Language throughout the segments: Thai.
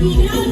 เ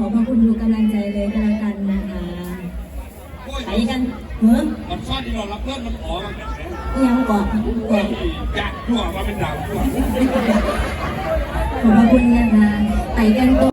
ขอพระคุณดูกำลังใจเลยก็แล้วกันนะคะไปกันเฮ้ยมันซ่อนที่เรารับเพื่อนมันขอมันยังก่ออยากยั่วว่าเป็นดาววขอบพระคุณนะคะไปกันตัว